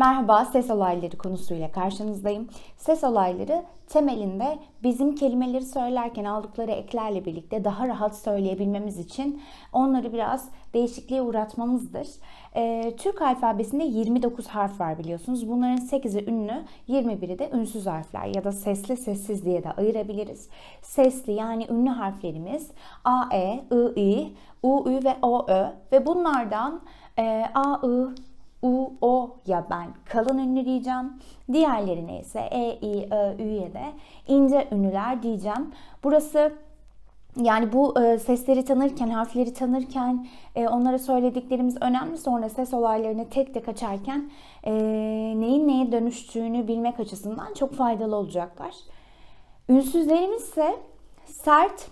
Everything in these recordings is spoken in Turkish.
Merhaba, ses olayları konusuyla karşınızdayım. Ses olayları temelinde bizim kelimeleri söylerken aldıkları eklerle birlikte daha rahat söyleyebilmemiz için onları biraz değişikliğe uğratmamızdır. Ee, Türk alfabesinde 29 harf var biliyorsunuz. Bunların 8'i ünlü, 21'i de ünsüz harfler ya da sesli sessiz diye de ayırabiliriz. Sesli yani ünlü harflerimiz A, E, I, I, U, Ü ve O, Ö ve bunlardan e, A, I, U, O ya ben kalın ünlü diyeceğim. Diğerlerine ise E, I, Ö, Ü'ye de ince ünlüler diyeceğim. Burası yani bu e, sesleri tanırken, harfleri tanırken e, onlara söylediklerimiz önemli. Sonra ses olaylarını tek tek açarken e, neyin neye dönüştüğünü bilmek açısından çok faydalı olacaklar. Ünsüzlerimiz ise sert,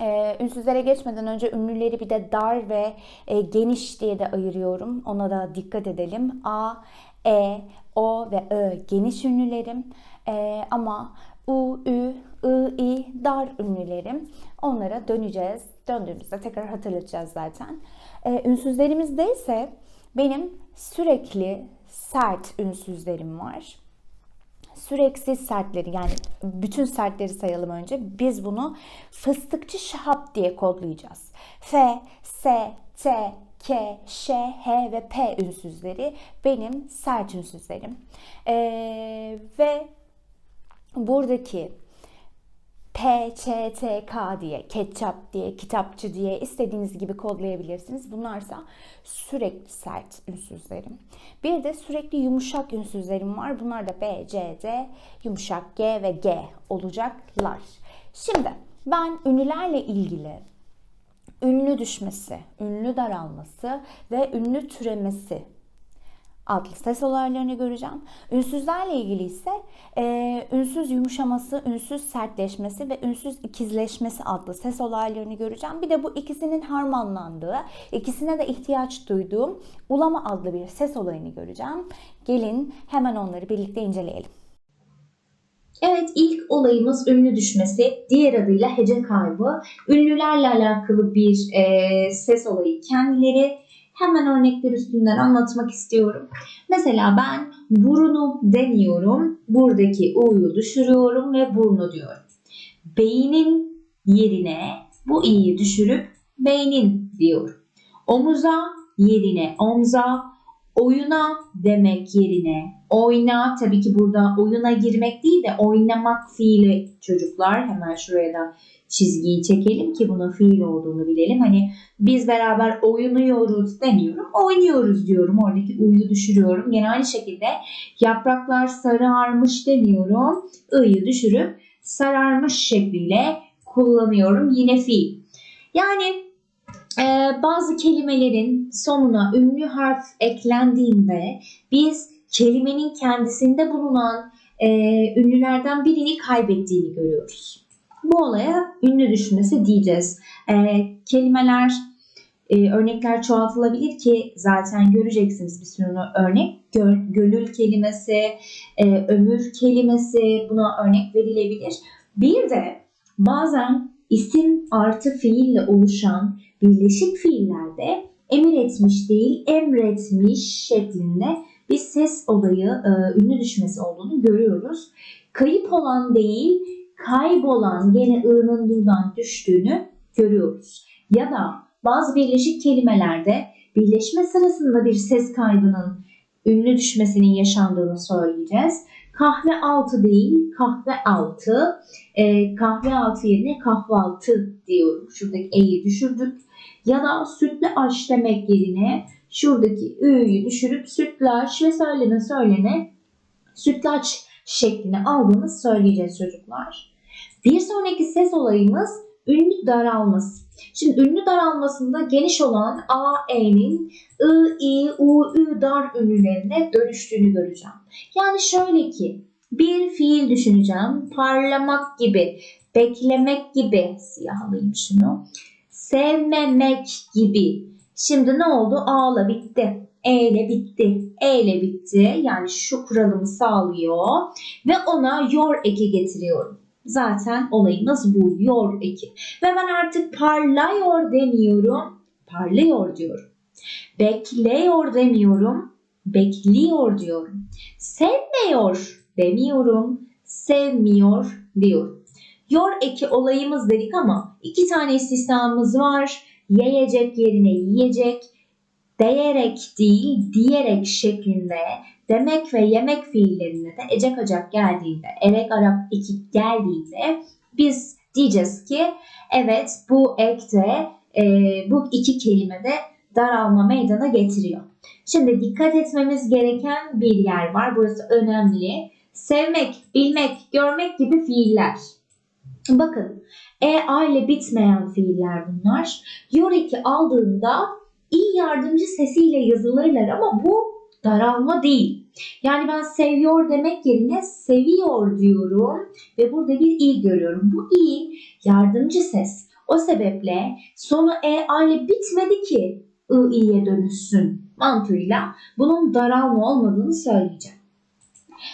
ee, ünsüzlere geçmeden önce ünlüleri bir de dar ve e, geniş diye de ayırıyorum. Ona da dikkat edelim. A, E, O ve Ö geniş ünlülerim. E, ama U, Ü, I, I dar ünlülerim. Onlara döneceğiz. Döndüğümüzde tekrar hatırlatacağız zaten. E, ünsüzlerimizde ise benim sürekli sert ünsüzlerim var süreksiz sertleri yani bütün sertleri sayalım önce. Biz bunu fıstıkçı şahap diye kodlayacağız. F, S, T, K, Ş, H ve P ünsüzleri benim sert ünsüzlerim. Ee, ve buradaki P, Ç, T, K diye, ketçap diye, kitapçı diye istediğiniz gibi kodlayabilirsiniz. Bunlarsa sürekli sert ünsüzlerim. Bir de sürekli yumuşak ünsüzlerim var. Bunlar da B, C, D, yumuşak G ve G olacaklar. Şimdi ben ünlülerle ilgili ünlü düşmesi, ünlü daralması ve ünlü türemesi adlı ses olaylarını göreceğim. Ünsüzlerle ilgili ise e, ünsüz yumuşaması, ünsüz sertleşmesi ve ünsüz ikizleşmesi adlı ses olaylarını göreceğim. Bir de bu ikisinin harmanlandığı, ikisine de ihtiyaç duyduğum ulama adlı bir ses olayını göreceğim. Gelin hemen onları birlikte inceleyelim. Evet ilk olayımız ünlü düşmesi, diğer adıyla hece kaybı. Ünlülerle alakalı bir e, ses olayı kendileri. Hemen örnekler üstünden anlatmak istiyorum. Mesela ben burunu demiyorum. Buradaki u'yu düşürüyorum ve burnu diyorum. Beynin yerine bu i'yi düşürüp beynin diyorum. Omuza yerine omza, oyuna demek yerine oyna. Tabii ki burada oyuna girmek değil de oynamak fiili çocuklar. Hemen şuraya da çizgiyi çekelim ki bunun fiil olduğunu bilelim. Hani biz beraber oynuyoruz demiyorum. Oynuyoruz diyorum. Oradaki u'yu düşürüyorum. Yine aynı şekilde yapraklar sararmış demiyorum. i'yi düşürüp sararmış şekliyle kullanıyorum. Yine fiil. Yani bazı kelimelerin sonuna ünlü harf eklendiğinde biz kelimenin kendisinde bulunan e, ünlülerden birini kaybettiğini görüyoruz. Bu olaya ünlü düşmesi diyeceğiz. E, kelimeler, e, örnekler çoğaltılabilir ki zaten göreceksiniz bir sürü örnek. Gö, gönül kelimesi, e, ömür kelimesi buna örnek verilebilir. Bir de bazen isim artı fiille oluşan birleşik fiillerde emir etmiş değil emretmiş şeklinde bir ses olayı e, ünlü düşmesi olduğunu görüyoruz. Kayıp olan değil kaybolan gene ı'nın buradan düştüğünü görüyoruz. Ya da bazı birleşik kelimelerde birleşme sırasında bir ses kaybının ünlü düşmesinin yaşandığını söyleyeceğiz. Kahve altı değil, kahve altı. E, kahve altı yerine kahvaltı diyorum. Şuradaki e'yi düşürdük. Ya da sütlü aş demek yerine şuradaki ü'yü düşürüp sütlaç ve söylene söylene sütlaç şeklini aldığını söyleyeceğiz çocuklar. Bir sonraki ses olayımız ünlü daralması. Şimdi ünlü daralmasında geniş olan A, E'nin I, I, U, Ü dar ünlülerine dönüştüğünü göreceğim. Yani şöyle ki bir fiil düşüneceğim. Parlamak gibi, beklemek gibi siyahlayayım şunu. Sevmemek gibi. Şimdi ne oldu? A'la bitti. E ile bitti. E ile bitti. Yani şu kuralımı sağlıyor. Ve ona yor eki getiriyorum. Zaten olayımız bu yor eki. Ve ben artık parlıyor demiyorum. Parlıyor diyorum. Bekliyor demiyorum. bekliyor diyorum. Sevmiyor demiyorum. Sevmiyor diyorum. Yor eki olayımız dedik ama iki tane istisnamız var. Yiyecek yerine yiyecek. Değerek değil, diyerek şeklinde demek ve yemek fiillerine de ecek acak geldiğinde, erek arap iki geldiğinde biz diyeceğiz ki evet bu ekte e, bu iki kelime de daralma meydana getiriyor. Şimdi dikkat etmemiz gereken bir yer var. Burası önemli. Sevmek, bilmek, görmek gibi fiiller. Bakın e a ile bitmeyen fiiller bunlar. Yoriki aldığında i yardımcı sesiyle yazılırlar ama bu daralma değil. Yani ben seviyor demek yerine seviyor diyorum ve burada bir i görüyorum. Bu i yardımcı ses. O sebeple sonu e a ile bitmedi ki i i'ye dönüşsün mantığıyla bunun daralma olmadığını söyleyeceğim.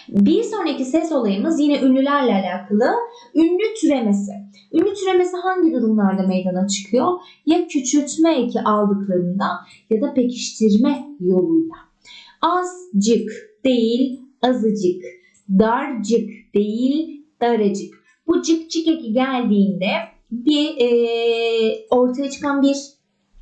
Bir sonraki ses olayımız yine ünlülerle alakalı. Ünlü türemesi. Ünlü türemesi hangi durumlarda meydana çıkıyor? Ya küçültme eki aldıklarında ya da pekiştirme yoluyla. Azcık değil azıcık. Darcık değil daracık. Bu cık cık eki geldiğinde bir e, ortaya çıkan bir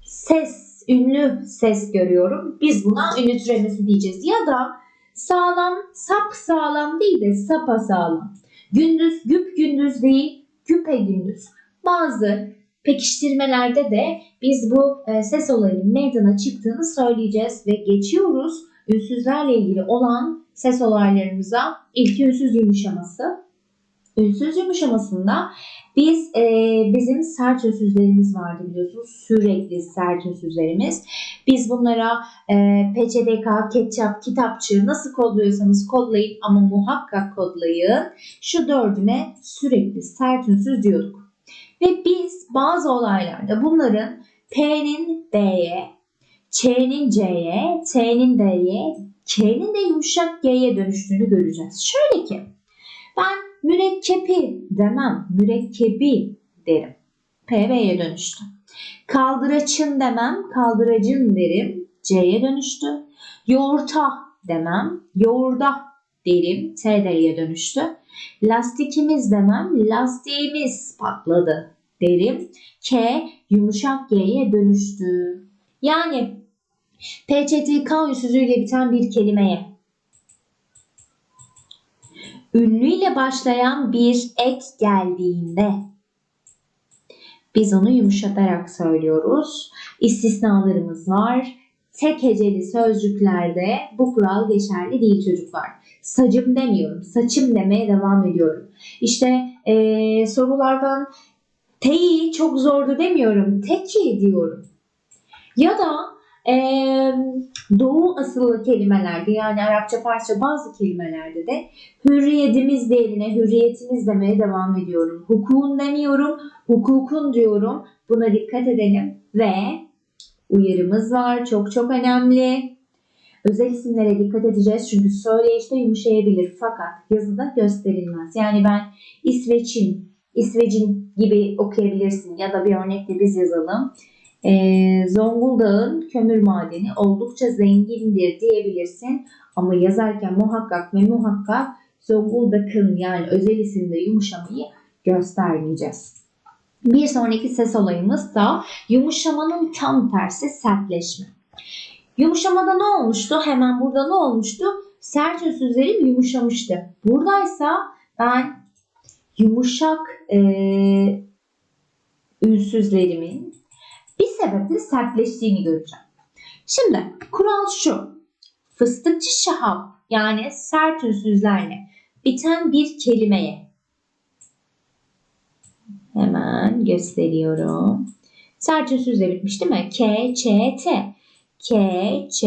ses, ünlü ses görüyorum. Biz buna ünlü türemesi diyeceğiz. Ya da sağlam, sap sağlam değil de sapa sağlam. Gündüz, güp gündüz değil, güpe gündüz. Bazı pekiştirmelerde de biz bu e, ses olayının meydana çıktığını söyleyeceğiz ve geçiyoruz ünsüzlerle ilgili olan ses olaylarımıza. İlki ünsüz yumuşaması. Ünsüz yumuşamasında biz e, bizim sert ünsüzlerimiz vardı biliyorsunuz. Sürekli sert ünsüzlerimiz. Biz bunlara e, PÇDK, ketçap, kitapçı nasıl kodluyorsanız kodlayın ama muhakkak kodlayın. Şu dördüne sürekli sert ünsüz diyorduk. Ve biz bazı olaylarda bunların P'nin B'ye, Ç'nin C'ye, T'nin D'ye, K'nin de yumuşak G'ye dönüştüğünü göreceğiz. Şöyle ki ben mürekkebi demem, mürekkebi derim. P B'ye dönüştü. Kaldıraçın demem, kaldıracın derim. C'ye dönüştü. Yoğurta demem, yoğurda derim. T D'ye dönüştü. Lastikimiz demem, lastiğimiz patladı derim. K yumuşak G'ye dönüştü. Yani PÇTK ünsüzüyle biten bir kelimeye ünlüyle başlayan bir ek geldiğinde biz onu yumuşatarak söylüyoruz. İstisnalarımız var. Tek heceli sözcüklerde bu kural geçerli değil çocuklar. Sacım demiyorum. Saçım demeye devam ediyorum. İşte eee, sorulardan teyi çok zordu demiyorum. Teki diyorum. Ya da eee, doğu asıllı kelimelerde yani Arapça, Farsça bazı kelimelerde de hürriyetimiz değerine hürriyetimiz demeye devam ediyorum. Hukukun demiyorum, hukukun diyorum. Buna dikkat edelim ve uyarımız var. Çok çok önemli. Özel isimlere dikkat edeceğiz çünkü söyleyişte yumuşayabilir fakat yazıda gösterilmez. Yani ben İsveç'in, İsveç'in gibi okuyabilirsin ya da bir örnekle biz yazalım. Ee, Zonguldak'ın kömür madeni oldukça zengindir diyebilirsin. Ama yazarken muhakkak ve muhakkak Zonguldak'ın yani özel isimde yumuşamayı göstermeyeceğiz. Bir sonraki ses olayımız da yumuşamanın tam tersi sertleşme. Yumuşamada ne olmuştu? Hemen burada ne olmuştu? Sert ünsüzlerim yumuşamıştı. Buradaysa ben yumuşak eee ünsüzlerimin bir sebeple sertleştiğini göreceğim. Şimdi kural şu. Fıstıkçı şahap yani sert ünsüzlerle biten bir kelimeye hemen gösteriyorum. Sert ünsüzle bitmiş değil mi? K, Ç, T. K, Ç,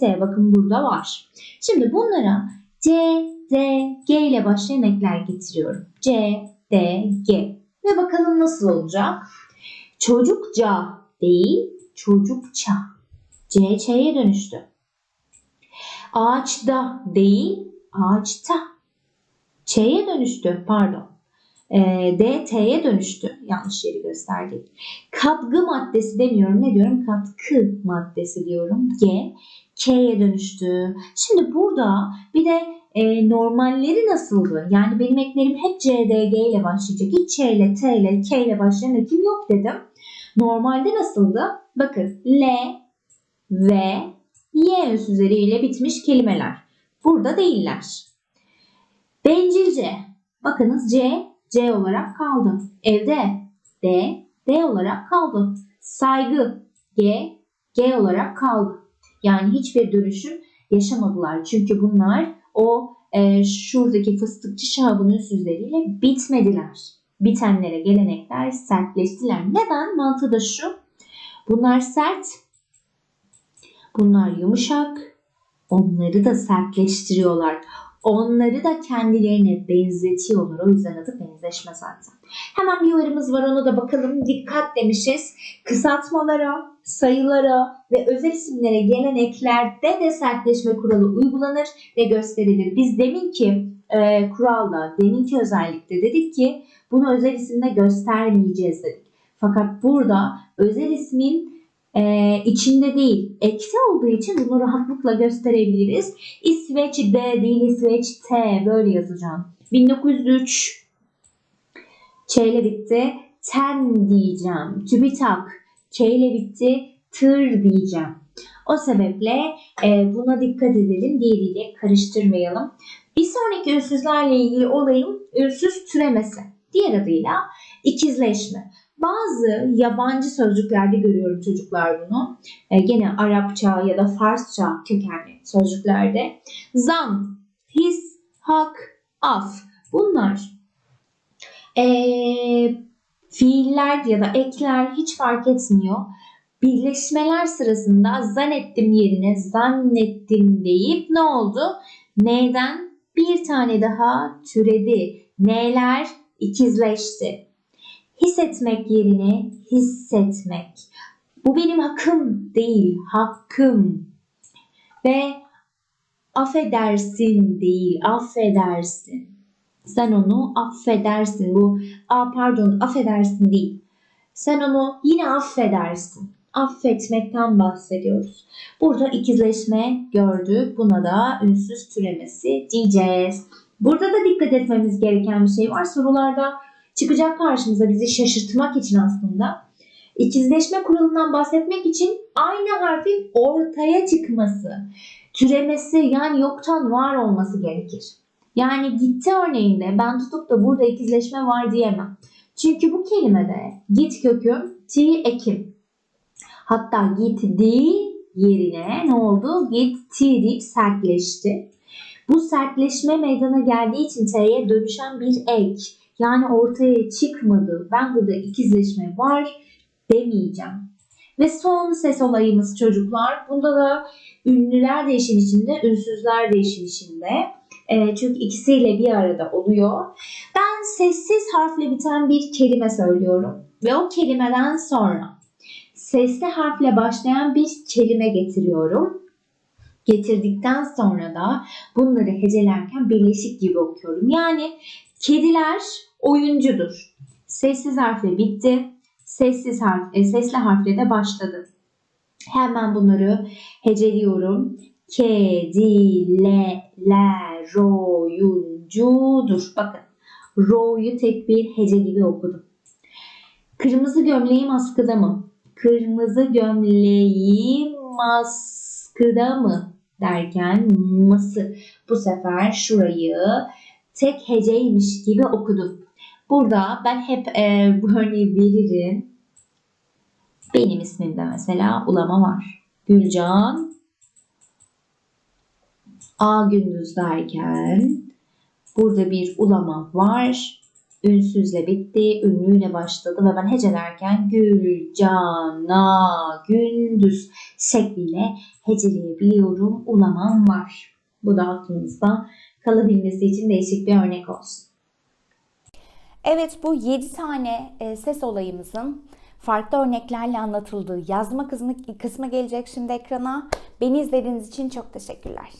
T. Bakın burada var. Şimdi bunlara C, D, G ile başlayan ekler getiriyorum. C, D, G. Ve bakalım nasıl olacak? Çocukça değil, çocukça. C, Ç'ye dönüştü. Ağaçta değil, ağaçta. Ç'ye dönüştü, pardon. E, D, T'ye dönüştü. Yanlış yeri gösterdik. Katkı maddesi demiyorum. Ne diyorum? Katkı maddesi diyorum. G, K'ye dönüştü. Şimdi burada bir de e, normalleri nasıldı? Yani benim eklerim hep C, D, G ile başlayacak. Hiç Ç ile, T ile, K ile başlayan ekim yok dedim. Normalde nasıldı? Bakın L, V, Y ünsüzleriyle bitmiş kelimeler. Burada değiller. Bencilce. Bakınız C, C olarak kaldı. Evde D, D olarak kaldı. Saygı G, G olarak kaldı. Yani hiçbir dönüşüm yaşamadılar. Çünkü bunlar o e, şuradaki fıstıkçı şahabın ünsüzleriyle bitmediler. Bitenlere gelenekler sertleştiler. Neden? Mantığı da şu. Bunlar sert. Bunlar yumuşak. Onları da sertleştiriyorlar. Onları da kendilerine benzetiyorlar. O yüzden adı benzeşme zaten. Hemen bir uyarımız var ona da bakalım. Dikkat demişiz. Kısaltmalara, sayılara ve özel isimlere geleneklerde de sertleşme kuralı uygulanır ve gösterilir. Biz deminki e, kuralda, deminki özellikle dedik ki bunu özel isimde göstermeyeceğiz dedik. Fakat burada özel ismin e, içinde değil, ekte olduğu için bunu rahatlıkla gösterebiliriz. İsveç D değil, İsveç T böyle yazacağım. 1903 Ç ile bitti. Ten diyeceğim. TÜBİTAK K ile bitti. Tır diyeceğim. O sebeple e, buna dikkat edelim. Diğeriyle karıştırmayalım. Bir sonraki ünsüzlerle ilgili olayım ünsüz türemesi. Diğer adıyla ikizleşme. Bazı yabancı sözcüklerde görüyorum çocuklar bunu. E, gene Arapça ya da Farsça kökenli sözcüklerde. Zan, his, hak, af. Bunlar e, fiiller ya da ekler hiç fark etmiyor. Birleşmeler sırasında zannettim yerine zannettim deyip ne oldu? Neyden bir tane daha türedi. Neler ikizleşti. Hissetmek yerine hissetmek. Bu benim hakkım değil, hakkım. Ve affedersin değil, affedersin. Sen onu affedersin. Bu a pardon affedersin değil. Sen onu yine affedersin. Affetmekten bahsediyoruz. Burada ikizleşme gördük. Buna da ünsüz türemesi diyeceğiz. Burada da dikkat etmemiz gereken bir şey var. Sorularda çıkacak karşımıza bizi şaşırtmak için aslında. İkizleşme kuralından bahsetmek için aynı harfin ortaya çıkması, türemesi yani yoktan var olması gerekir. Yani gitti örneğinde ben tutup da burada ikizleşme var diyemem. Çünkü bu kelimede git köküm ti ekim. Hatta gitti yerine ne oldu? Gitti deyip sertleşti. Bu sertleşme meydana geldiği için t'ye dönüşen bir ek. Yani ortaya çıkmadı. Ben burada ikizleşme var demeyeceğim. Ve son ses olayımız çocuklar. Bunda da ünlüler de işin içinde, ünsüzler de işin içinde. E, çünkü ikisiyle bir arada oluyor. Ben sessiz harfle biten bir kelime söylüyorum. Ve o kelimeden sonra sesli harfle başlayan bir kelime getiriyorum. Getirdikten sonra da bunları hecelerken birleşik gibi okuyorum. Yani kediler oyuncudur. Sessiz harfle bitti. Sessiz harf, e, sesli harfle de başladı. Hemen bunları heceliyorum. Kediler oyuncudur. Bakın ro'yu tek bir hece gibi okudum. Kırmızı gömleğim askıda mı? Kırmızı gömleğim askıda mı? Derken ması. Bu sefer şurayı tek heceymiş gibi okudum. Burada ben hep e, bu örneği veririm. Benim ismimde mesela ulama var. Gülcan A gündüz derken burada bir ulama var. Ünsüzle bitti, ünlüyle başladı ve ben hecelerken Gülcana gündüz şekliyle heceleyebiliyorum. Ulamam var. Bu da aklınızda kalabilmesi için değişik bir örnek olsun. Evet bu 7 tane e, ses olayımızın farklı örneklerle anlatıldığı yazma kısmı, kısmı gelecek şimdi ekrana. Beni izlediğiniz için çok teşekkürler.